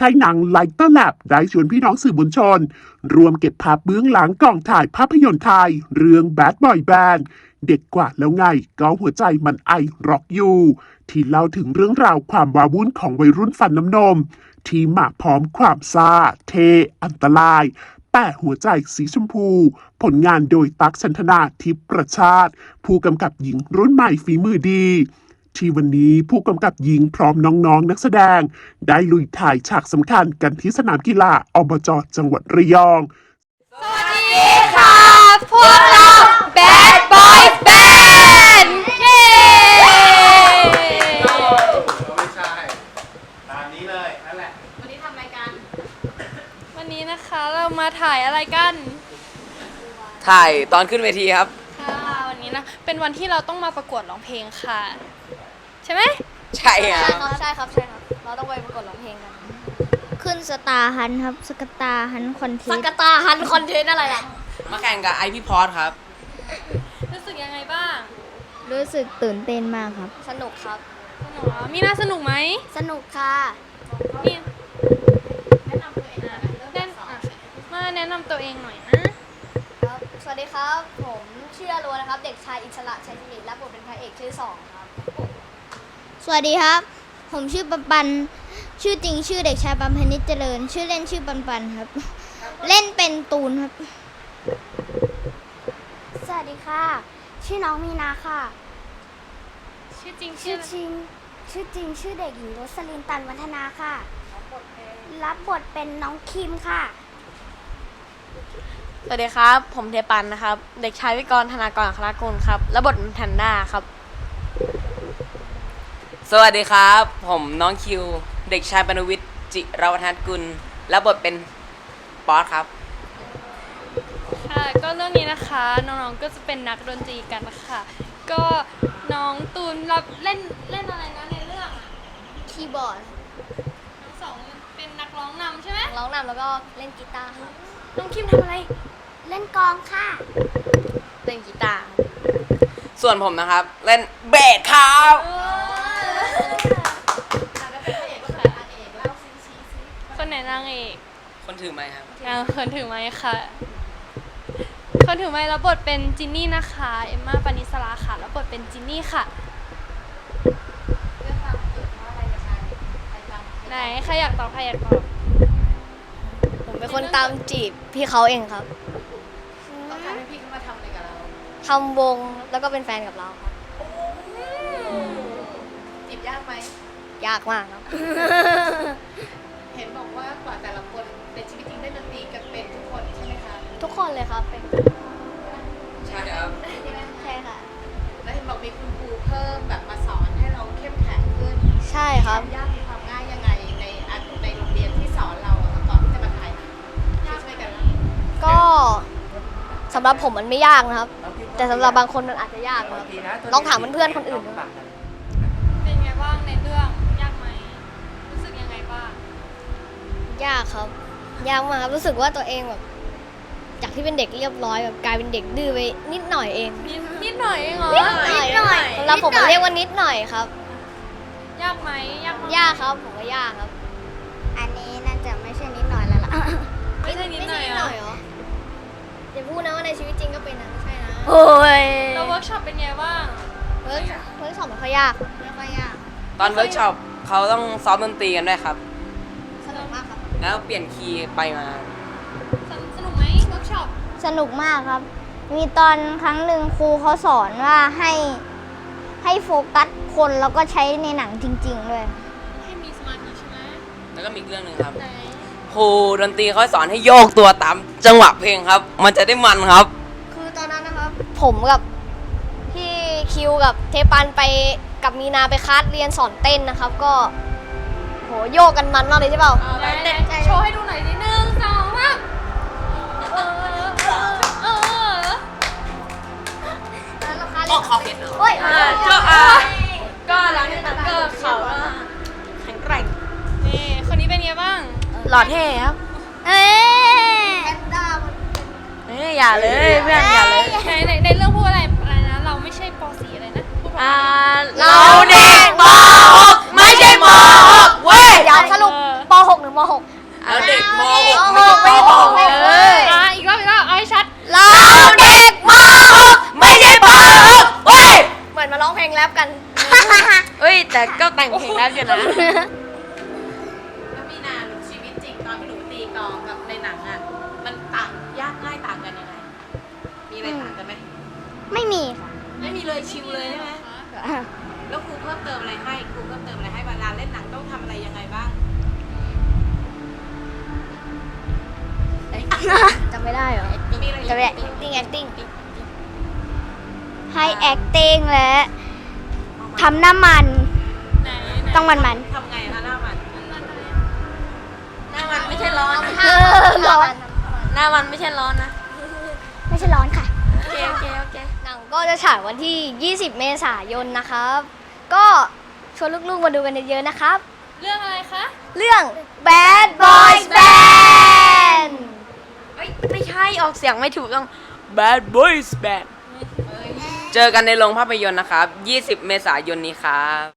ค่ายหนังไลท์เตอร์แลบได้ชวนพี่น้องสื่อมวลชน รวมเก็บภาพเบื้องหลังกองถ่ายภาพยนตร์ไทย เรื่อง Bad Boy Band เด็กกว่าแล้วไงก็หัวใจมันไอร็อกอยู่ ที่เล่าถึงเรื่องราวความวาวุ่นของวัยรุ่นฟันน้ำนม ที่มาพร้อมความซาเท อันตรายแต่หัวใจสีชมพู ผลงานโดยตั๊กชันธนาทิพประชาติ ผู้กำกับหญิงรุ่นใหม่ฝีมือดี ที่วันนี้ผู้กำกับหญิงพร้อมน้องๆนนักแสดง ได้ลุยถ่ายฉากสำคัญกันที่สนามกีฬาอบจจังหวัดระยอง สวัสดีค่ะ พวกเรา Bad Boys Band เย้ไม่ใช่ ตามนี้เลยนั่นแหละ วันนี้ทำรายการ วันนี้นะคะเรามาถ่ายอะไรกัน ถ่ายตอนขึ้นเวทีครับ ค่ะ วันนี้นะ เป็นวันที่เราต้องมาประกวดร้องเพลงค่ะใช่ไหมใช่ครับใช่ครับใช่ครับ เราต้องไปประกวดร้องเพลงกันขึ้นสตาร์ฮันครับ สกตาร์ฮันคอนเทสันกกะตาฮันคอนเทนต์อะไรล่ะ มาแข่งกับไอพี่พอดครับ รู้สึกยังไงบ้างรู้สึกตื่นเต้นมากครับ สนุกครับ สนุกเหรอมีน่าสนุกไหมสนุกค่ะนี่แนะนำตัวเองนะแนะอะมาแนะนำตัวเองหน่อยนะ ครับ สวัสดีครับ ผมชื่ออรัวนะครับ เด็กชายอิสระชัยสิริรับบทเป็นพระเอกชื่อสองครับ สวัสดีครับ ผมชื่อปันปัน ชื่อจริงชื่อเด็กชายปันพนิจเจริญ ชื่อเล่นชื่อปันปันครับ เล่นเป็นตูนครับ สวัสดีค่ะ ชื่อน้องมีนาค่ะ ชื่อจริงชื่ชื่ออจริง ชื่อจริงชื่อเด็กหญิงรสลินตันวัฒนาค่ะ รับบทเป็นน้องคิมค่ะ สวัสดีครับ ผมเทปันนะครับ เด็กชายวิกรธนากรอัครกุลครับ และบทเป็นแพนด้าครับ สวัสดีครับ ผมน้องคิว เด็กชายปนวิทย์จิรวัฒนกุลและบทเป็นป๊อตครับ ค่ะก็เรื่องนี้นะคะน้องๆก็จะเป็นนักดนตรีกันนะคะก็น้องตูนรับเล่นเล่นอะไรนะในเรื่องอะคีย์บอร์ดน้องสองเป็นนักร้องนำใช่ไหมร้องนำแล้วก็เล่นกีตาร์ครับน้องคิมทำอะไรเล่นกลองค่ะ เล่นกีตาร์ส่วนผมนะครับ เล่นเบสครับ คนไหนนางเอกคนถือไม้ครับ นางคนถือไม้ค่ะ คนถือไม้รับบทเป็นจินนี่นะคะ เอมมาปานิสลาค่ะรับบทเป็นจินนี่ค่ะ ไหนใครอยากตอบใครอยากตอบผมเป็นคนตามจีบพี่เขาเองครับทำวงแล้วก็เป็นแฟนกับเราครับจีบ ยากไหม ยากมากครับ เห็นบอกว่ากว่าแต่ละคนในชีวิตจริงได้ดนตรีกันเป็นทุกคนใช่ไหมคะทุกคนเลยครับเป็นใช่ครับใช่ค่ะ แล้วเห็นบอกมีคุณครูเพิ่มแบบมาสอนให้เราเข้มแข็งขึ้นใช่ครับ วามยากมีความง่ายยังไงในอันในโรงเรียนที่สอนเราอะก่อนที่จะมาถ่ายหนังช่วยๆกันนะก็สำหรับผมมันไม่ยากนะครับ แต่สำหรับบางคนมันอาจจะยากนะครับ ลองถามเพื่อนๆคนอื่นดูเป็นไง บ้างในเรื่องยากไหมรู้สึกยังไงบ้าง ยากครับ ยากมากครับรู้สึกว่าตัวเองแบบจากที่เป็นเด็กเรียบร้อยแบบกลายเป็นเด็กดื้อไปนิดหน่อยเองนิดนิดหน่อยเองเหรอนิดหน่อยสำหรับผมมันเรียกว่านิดหน่อยครับ ยากไหมยากมยากครับผมว่ายากครับ อันนี้น่าจะไม่ใช่นิดหน่อยแล้วล่ะไม่ใช่นิดหน่อยไม่เหรใช่อนิดหน่อยเหรออย่าพูดนะว่าในชีวิตจริงก็เป็นนะไม่ใช่นะโอ้ยแล้วเวิร์กช็อปเป็นไงบ้างเวิร์กเวิร์กช็อปไม่ค่อยยากไม่ค่อยยาก ตอนเวิร์กช็อปเขาต้องซ้อมดนตรีกันด้วยครับ สนุกมากครับ แล้วเปลี่ยนคีย์ไปมา สนสนุกไหมเวิร์กช็อปสนุกมากครับ มีตอนครั้งหนึ่งครูเขาสอนว่าให้ให้โฟกัสคนแล้วก็ใช้ในหนังจริง ๆ ด้วย ให้มีสมาธิใช่ไหมแล้วก็มีอีกเรื่องหนึ่งครับไหนครูดนตรีเขาสอนให้โยกตัวตามจังหวะเพลงครับ มันจะได้มันครับ คือตอนนั้นนะครับ ผมกับพี่คิวกับเทปันไป กับมีนาไปคลาสเรียนสอนเต้นนะครับ ก็โหโยกกันมันมากเลยใช่เปล่าไหนไหนโชว์ให้ดูหน่อยนิดนึงสองสามเออเออเออออกคอเพชรเฮ้ยก็อะก็หลังจากนั้นก็เขาแข็งแกร่งนี่คนนี้เป็นไงบ้าง หล่อเท่ครับ เอ้ยแพนด้ามันเอ้ยอย่าเลยเพื่อนอย่าเลยในในในเรื่องพูดอะไร เราเด็กป .6 ไม่ใช่ม .6 เว้ย เดี๋สรุปป .6 หรือม .6 เราเด็กม .6 ไม่ไช่ม .6 เอออะอีกรอบอีกรอบเอาให้ชัด เราเด็กม .6 ไม่ใช่ป .6 เว้ย เหมือนมาร้องเพลงแรปกันเฮ้ย แต่ก็แต่งเพลงแรปอยู่นะ แล้มีนาหนูชีวิตจริงตอนที่หนูตีกองกับในหนังอะ มันต่างยากง่ายต่างกันยังไง มีอะไรต่างกันไหมไม่มีค่ะ ไม่มีเลยชิวเลยใช่ไหม แล้วครูเพิ่มเติมอะไรให้ครูเพิ่มเติมอะไรให้เวลาเล่นหนังต้องทำอะไรยังไงบ้างจำไม่ได้เหรอ มีอะไรจำไม่ได้ acting acting ให้ acting และทำหน้ามัน ไหนต้องมันมันทำไงคะหน้ามันหน้ามันไม่ใช่ร้อนนะเออร้อน หน้ามันไม่ใช่ร้อนนะ ไม่ใช่ร้อนค่ะ โอเคโอเคโอเคหนัง ก็จะฉายวันที่ 20 เมษายนนะครับ ก็ชวนลูกๆมาดูกันเยอะๆนะครับ เรื่องอะไรคะ เรื่อง Bad Boys Band เอ้ยไม่ใช่ออกเสียงไม่ถูกต้อง Bad Boys Band เจอกันในโรงภาพยนตร์นะครับ 20 เมษายนนี้ครับ